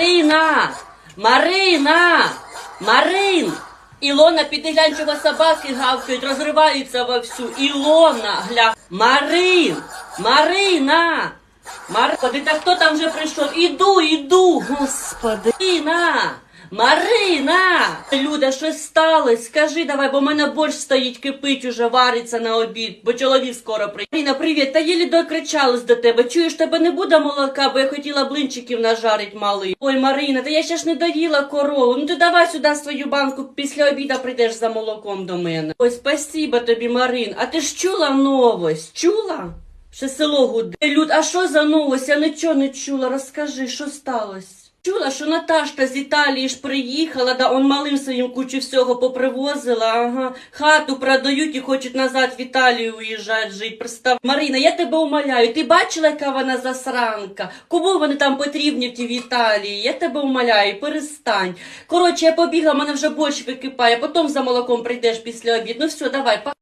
Марина! Марина! Марин! Ілона, піди глянь, чого собаки гавкають, розриваються вовсю. Ілона, гля. Марин! Марина! Марина! та хто там вже прийшов? Іду, іду, господи. Марина! Марина! Люда, щось сталося? Скажи давай, бо в мене борщ стоїть, кипить уже, вариться на обід, бо чоловік скоро приїде. Марина, привіт, та єлі докричалась до тебе. Чуєш, тебе не буде молока, бо я хотіла блинчиків нажарить малий. Ой, Марина, та я ще ж не доїла корову. Ну ти давай сюди свою банку, після обіда прийдеш за молоком до мене. Ой, спасіба тобі, Марин. А ти ж чула новость? Чула? Ще село гуде. Люд, а що за новость? Я нічого не чула. Розкажи, що сталося? Чула, що Наташка з Італії ж приїхала, да он малим своїм кучу всього попривозила, ага. Хату продають і хочуть назад в Італію уїжджати жити. Представ. Марина, я тебе умоляю, ти бачила, яка вона засранка? Кому вони там потрібні в тій Італії? Я тебе умоляю, перестань. Коротше, я побігла, мене вже борщ википає, потім за молоком прийдеш після обід. Ну все, давай, па.